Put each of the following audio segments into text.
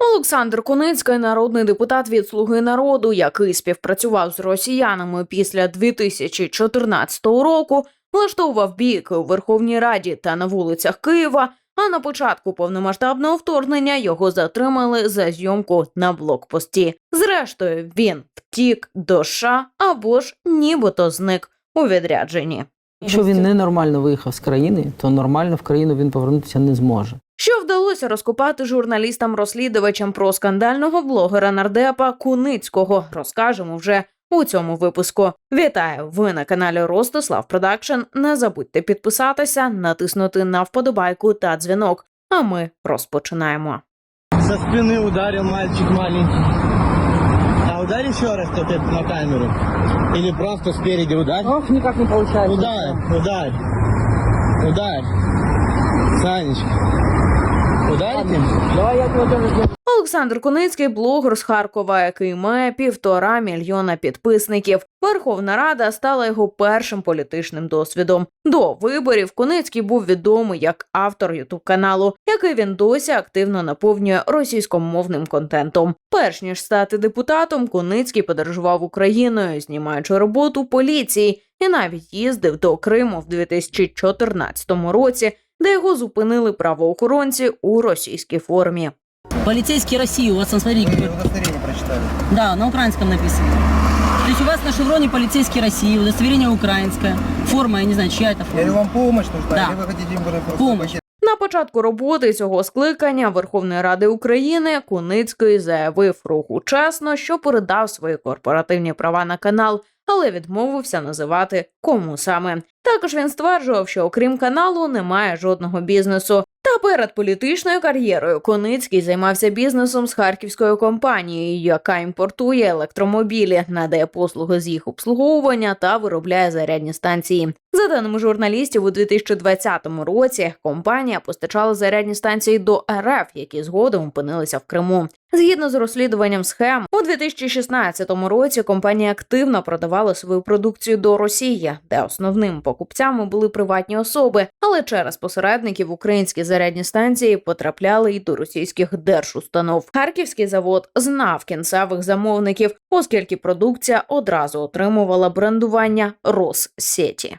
Олександр Куницький, народний депутат від Слуги народу, який співпрацював з росіянами після 2014 року, влаштовував бійки у Верховній Раді та на вулицях Києва. А на початку повномасштабного вторгнення його затримали за зйомку на блокпості. Зрештою, він втік до США або ж нібито зник у відрядженні. Якщо він ненормально виїхав з країни, то нормально в країну він повернутися не зможе. Що вдалося розкопати журналістам-розслідувачам про скандального блогера нардепа Куницького, розкажемо вже у цьому випуску. Вітаю! Ви на каналі Ростислав Продакшн. Не забудьте підписатися, натиснути на вподобайку та дзвінок. А ми розпочинаємо. Со спины ударил мальчик маленький. А ударь еще раз вот это на камеру. Или просто спереди ударь. Ох, никак не получается. Ударь, ударь. Ударь. Санечка. Ударьте. Давай я тебе тоже сделаю. Олександр Куницький блогер з Харкова, який має півтора мільйона підписників. Верховна Рада стала його першим політичним досвідом. До виборів Куницький був відомий як автор ютуб каналу, який він досі активно наповнює російськомовним контентом. Перш ніж стати депутатом, Куницький подорожував Україною, знімаючи роботу поліції, і навіть їздив до Криму в 2014 році, де його зупинили правоохоронці у російській формі. Полицейский России, у вас там, смотри, какой- удостоверение прочитали. да, на украинском написано. То есть у вас на шевроне полицейский России, удостоверение украинское, форма, я не знаю, чья это форма. вам помощь нужна? Да. Или вы хотите им просто Помощь. На початку роботи цього скликання Верховної Ради України Куницький заявив руху чесно, що передав свої корпоративні права на канал, але відмовився називати кому саме. Також він стверджував, що окрім каналу немає жодного бізнесу. Та перед політичною кар'єрою Коницький займався бізнесом з харківською компанією, яка імпортує електромобілі, надає послуги з їх обслуговування та виробляє зарядні станції. За даними журналістів, у 2020 році компанія постачала зарядні станції до РФ, які згодом опинилися в Криму. Згідно з розслідуванням схем, у 2016 році компанія активно продавала свою продукцію до Росії, де основними покупцями були приватні особи, але через посередників українські зарядні станції потрапляли й до російських держустанов. Харківський завод знав кінцевих замовників, оскільки продукція одразу отримувала брендування Россеті.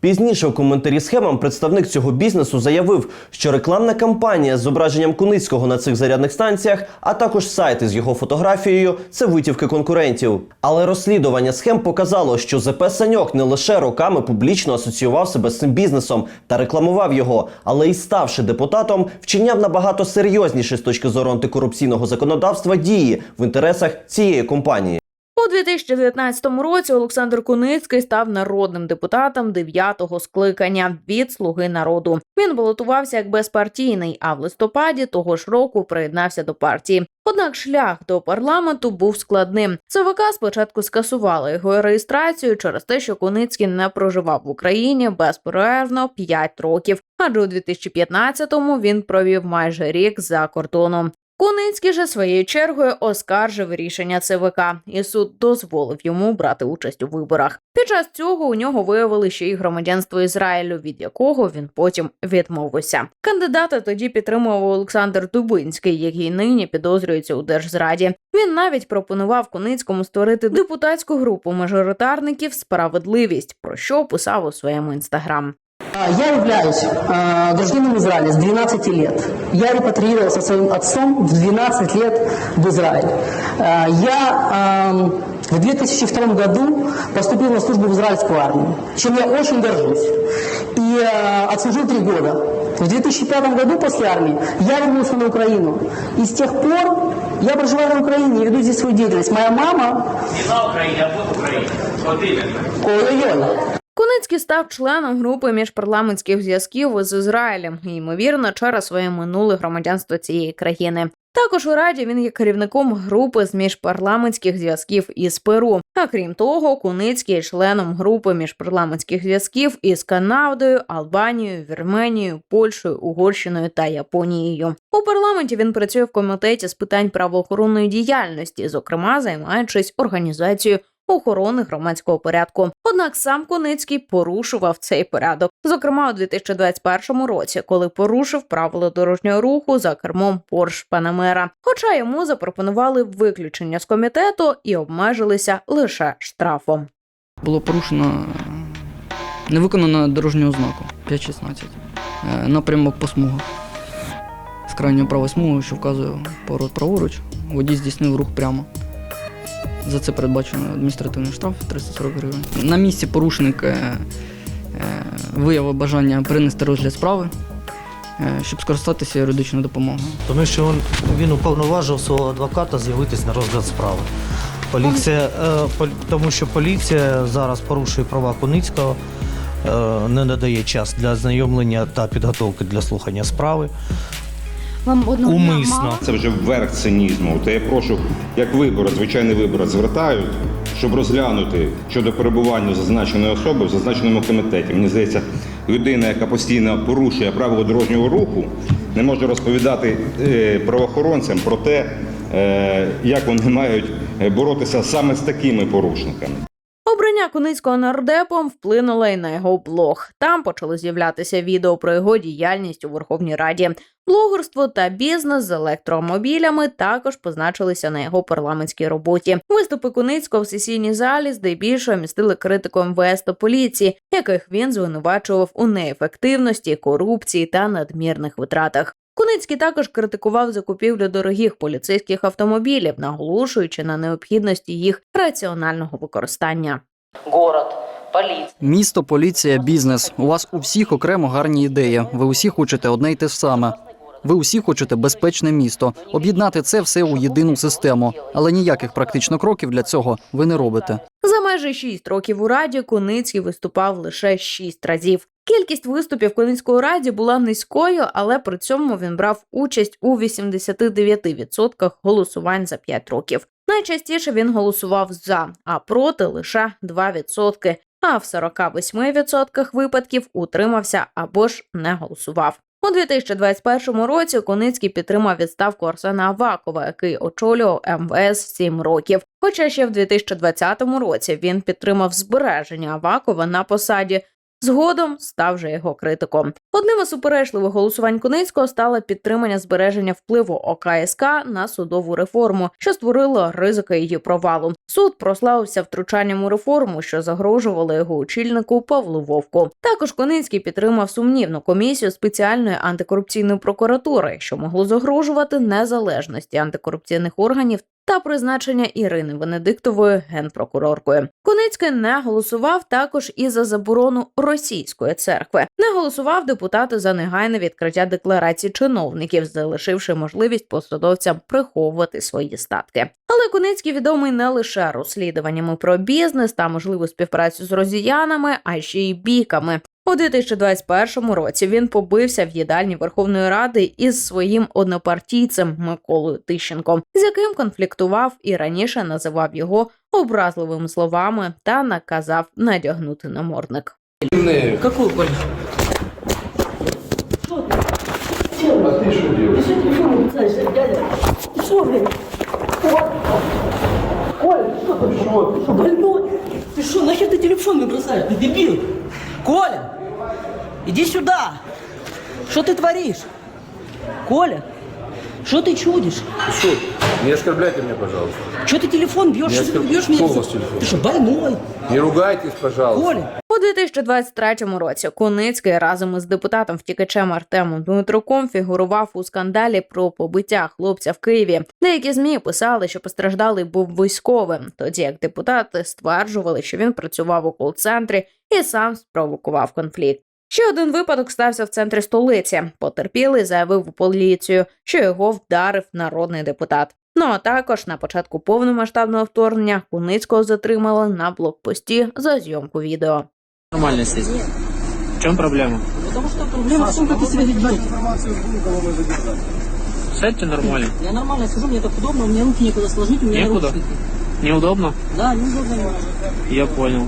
Пізніше у коментарі схемам представник цього бізнесу заявив, що рекламна кампанія з зображенням Куницького на цих зарядних станціях, а також сайти з його фотографією це витівки конкурентів. Але розслідування схем показало, що ЗП Саньок не лише роками публічно асоціював себе з цим бізнесом та рекламував його, але й ставши депутатом, вчиняв набагато серйозніші з точки зору антикорупційного законодавства дії в інтересах цієї компанії. У 2019 році Олександр Куницький став народним депутатом 9-го скликання від Слуги народу. Він балотувався як безпартійний, а в листопаді того ж року приєднався до партії. Однак шлях до парламенту був складним. ЦВК спочатку скасували його реєстрацію через те, що Куницький не проживав в Україні безперервно 5 років, адже у 2015-му він провів майже рік за кордоном. Куницький же своєю чергою оскаржив рішення ЦВК, і суд дозволив йому брати участь у виборах. Під час цього у нього виявили ще й громадянство Ізраїлю, від якого він потім відмовився. Кандидата тоді підтримував Олександр Дубинський, який нині підозрюється у держзраді. Він навіть пропонував Куницькому створити депутатську групу мажоритарників Справедливість, про що писав у своєму інстаграм. А, Я являюсь э, гражданином Израиля с 12 лет. Я репатриировался со своим отцом в 12 лет в Израиль. Э, я эм, в 2002 году поступил на службу в израильскую армию, чем я очень горжусь. И э, отслужил три года. В 2005 году после армии я вернулся на Украину. И с тех пор я проживаю на Украине и веду здесь свою деятельность. Моя мама... Не на Україні, а в Україні. От іменно. Ой-ой-ой. Куницький став членом групи міжпарламентських зв'язків з Ізраїлем, і, ймовірно, через своє минуле громадянство цієї країни. Також у раді він є керівником групи з міжпарламентських зв'язків із Перу. А крім того, Куницький є членом групи міжпарламентських зв'язків із Канадою, Албанією, Вірменією, Польщею, Угорщиною та Японією. У парламенті він працює в комітеті з питань правоохоронної діяльності, зокрема займаючись організацією охорони громадського порядку. Однак сам Куницький порушував цей порядок. Зокрема, у 2021 році, коли порушив правила дорожнього руху за кермом Порш Панамера. Хоча йому запропонували виключення з комітету і обмежилися лише штрафом. було порушено е, не виконано дорожнього знаку 5.16. Е, Напрямок по смугах. З крайньої правої смуги, що вказує поворот праворуч, водій здійснив рух прямо. За це передбачено адміністративний штраф 340 гривень. На місці порушник е, е, виявив бажання принести розгляд справи, е, щоб скористатися юридичною допомогою. Тому що він, він уповноважив свого адвоката з'явитись на розгляд справи. Поліція, е, тому що поліція зараз порушує права Куницького, е, не надає час для знайомлення та підготовки для слухання справи. Вам одного Умисно. мало? Це вже верх цинізму. То я прошу, як виборець, звичайний виборець, звертають, щоб розглянути щодо перебування зазначеної особи в зазначеному комітеті. Мені здається, людина, яка постійно порушує правила дорожнього руху, не може розповідати е, правоохоронцям про те, е, як вони мають е, боротися саме з такими порушниками. Обрання Куницького нардепом вплинуло і на його блог. Там почали з'являтися відео про його діяльність у Верховній Раді. Блогерство та бізнес з електромобілями також позначилися на його парламентській роботі. Виступи Куницького в сесійній залі здебільшого містили критику МВС та поліції, яких він звинувачував у неефективності, корупції та надмірних витратах. Куницький також критикував закупівлю дорогих поліцейських автомобілів, наголошуючи на необхідності їх раціонального використання. Город, полиция. Місто, поліція, бізнес. У вас у всіх окремо гарні ідеї. Ви усі хочете одне й те саме. Ви усі хочете безпечне місто, об'єднати це все у єдину систему, але ніяких практично кроків для цього ви не робите. За майже шість років у раді Куницький виступав лише шість разів. Кількість виступів Куницької раді була низькою, але при цьому він брав участь у 89% голосувань за 5 років. Найчастіше він голосував за, а проти лише 2%, а в 48% випадків утримався або ж не голосував. У 2021 році Куницький підтримав відставку Арсена Авакова, який очолював МВС 7 років. Хоча ще в 2020 році він підтримав збереження Авакова на посаді. Згодом став же його критиком. Одним із суперечливих голосувань Куницького стало підтримання збереження впливу ОКСК на судову реформу, що створило ризики її провалу. Суд прославився втручанням у реформу, що загрожувало його очільнику Павлу Вовку. Також Куницький підтримав сумнівну комісію спеціальної антикорупційної прокуратури, що могло загрожувати незалежності антикорупційних органів та призначення Ірини Венедиктової генпрокуроркою. Куницький не голосував також і за заборону російської церкви. Не голосував депутати за негайне відкриття декларацій чиновників, залишивши можливість посадовцям приховувати свої статки. Але Куницький відомий не лише розслідуваннями про бізнес та можливу співпрацю з росіянами, а ще й біками. У 2021 році він побився в їдальні Верховної Ради із своїм однопартійцем Миколою Тищенком, з яким конфліктував і раніше називав його образливими словами та наказав надягнути намордник. Какую, Коль? Больной! Ты что, нахер ты телефон мне бросаешь? Ты дебил! Коля! Иди сюда! Что ты творишь? Коля! Что ты чудишь? Что? Не оскорбляйте меня, пожалуйста. Что ты телефон бьешь? Не Что ты оскорб- бьешь меня? Кто у вас телефон? Ты что, больной? Не ругайтесь, пожалуйста. Коля! У 2023 році Куницький разом із депутатом втікачем Артемом Дмитруком фігурував у скандалі про побиття хлопця в Києві. Деякі змі писали, що постраждалий був військовим, тоді як депутати стверджували, що він працював у кол-центрі і сам спровокував конфлікт. Ще один випадок стався в центрі столиці. Потерпілий заявив у поліцію, що його вдарив народний депутат. Ну а також на початку повномасштабного вторгнення Куницького затримали на блокпості за зйомку відео. Нормально здесь. В чем проблема? Потому что проблема в том, как ты себя ведешь. Сядьте нормально. Я нормально сижу, мне так удобно, у меня руки некуда сложить, у меня Некуда? Неудобно? Да, неудобно. Я понял.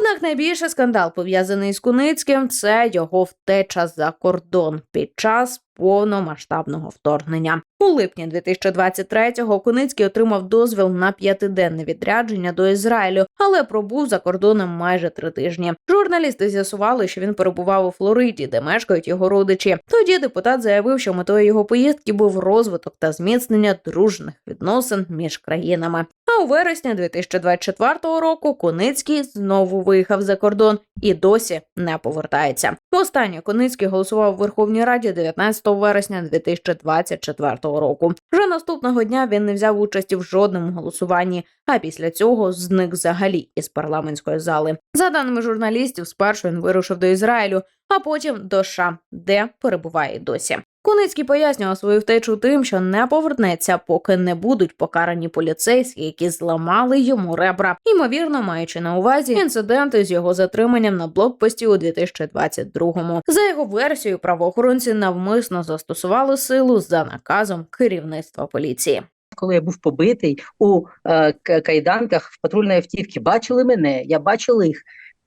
Однак найбільший скандал пов'язаний з Куницьким це його втеча за кордон під час повномасштабного вторгнення. У липні 2023-го Куницький отримав дозвіл на п'ятиденне відрядження до Ізраїлю, але пробув за кордоном майже три тижні. Журналісти з'ясували, що він перебував у Флориді, де мешкають його родичі. Тоді депутат заявив, що метою його поїздки був розвиток та зміцнення дружних відносин між країнами. У вересні 2024 року Куницький знову виїхав за кордон і досі не повертається. Востаннє Куницький голосував у Верховній Раді 19 вересня 2024 року. Вже наступного дня він не взяв участі в жодному голосуванні, а після цього зник взагалі із парламентської зали. За даними журналістів, спершу він вирушив до Ізраїлю, а потім до США, де перебуває досі. Куницький пояснював свою втечу тим, що не повернеться, поки не будуть покарані поліцейські, які зламали йому ребра, ймовірно, маючи на увазі інциденти з його затриманням на блокпості у 2022-му. За його версією, правоохоронці навмисно застосували силу за наказом керівництва поліції. коли я був побитий у е, кайданках в патрульної автівки, бачили мене, я бачила їх.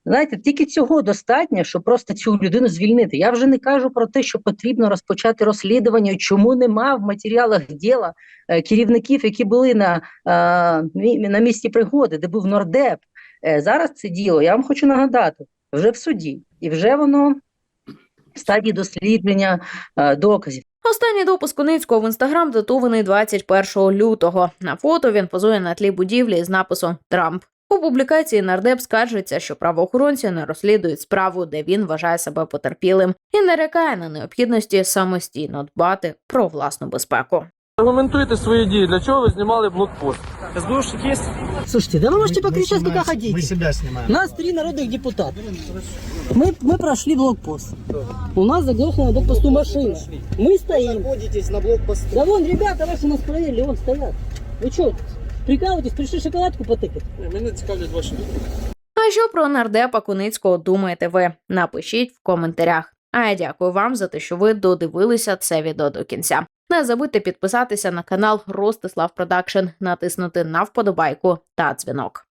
Знаєте, тільки цього достатньо, щоб просто цю людину звільнити. Я вже не кажу про те, що потрібно розпочати розслідування, чому нема в матеріалах діла е, керівників, які були на, е, на місці пригоди, де був нордеп. Е, зараз це діло, я вам хочу нагадати, вже в суді, і вже воно в стадії дослідження доказів. Останній допис Куницького в інстаграм датований 21 лютого. На фото він позує на тлі будівлі з написом Трамп. У публікації нардеп скаржиться, що правоохоронці не розслідують справу, де він вважає себе потерпілим, і нарікає на необхідності самостійно дбати про власну безпеку. Аргументуйте свої дії. Для чого ви знімали блокпост? СБУшник є? Слушайте, да вы можете покричать, сколько хотите. себе знімаємо. Нас три народных депутата. Мы, мы прошли блокпост. У нас заглохла на блокпосту машина. Мы стоим. Находитесь на блокпосту. Да вон, ребята ваши нас проверили, вон стоят. Вы что, Прикалываетесь, прийшли шоколадку потикати. Мене цікавлять ваші А що про нардепа Куницького думаєте ви? Напишіть в коментарях. А я дякую вам за те, що ви додивилися це відео до кінця. Не забудьте підписатися на канал Ростислав Продакшн, натиснути на вподобайку та дзвінок.